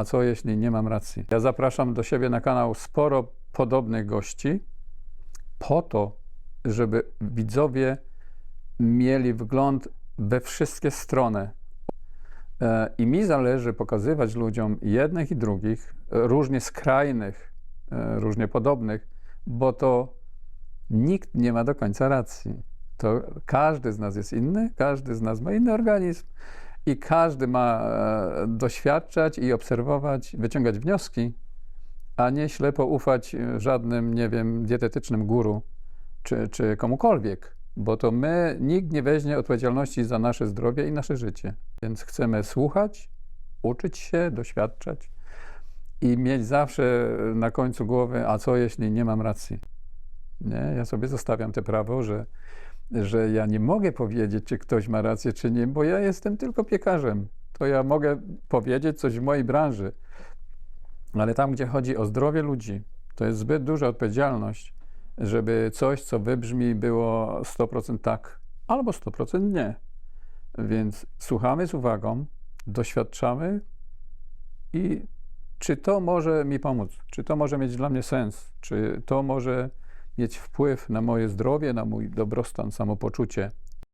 A co jeśli nie mam racji? Ja zapraszam do siebie na kanał sporo podobnych gości, po to, żeby widzowie mieli wgląd we wszystkie strony. E, I mi zależy pokazywać ludziom jednych i drugich, różnie skrajnych, e, różnie podobnych, bo to nikt nie ma do końca racji. To każdy z nas jest inny, każdy z nas ma inny organizm i każdy ma e, doświadczać i obserwować, wyciągać wnioski, a nie ślepo ufać e, żadnym, nie wiem, dietetycznym guru czy, czy komukolwiek, bo to my, nikt nie weźmie odpowiedzialności za nasze zdrowie i nasze życie. Więc chcemy słuchać, uczyć się, doświadczać i mieć zawsze na końcu głowy, a co jeśli nie mam racji? Nie? Ja sobie zostawiam te prawo, że, że ja nie mogę powiedzieć, czy ktoś ma rację, czy nie, bo ja jestem tylko piekarzem. To ja mogę powiedzieć coś w mojej branży, ale tam, gdzie chodzi o zdrowie ludzi, to jest zbyt duża odpowiedzialność, żeby coś, co wybrzmi, było 100% tak albo 100% nie. Więc słuchamy z uwagą, doświadczamy i czy to może mi pomóc, czy to może mieć dla mnie sens, czy to może mieć wpływ na moje zdrowie, na mój dobrostan, samopoczucie,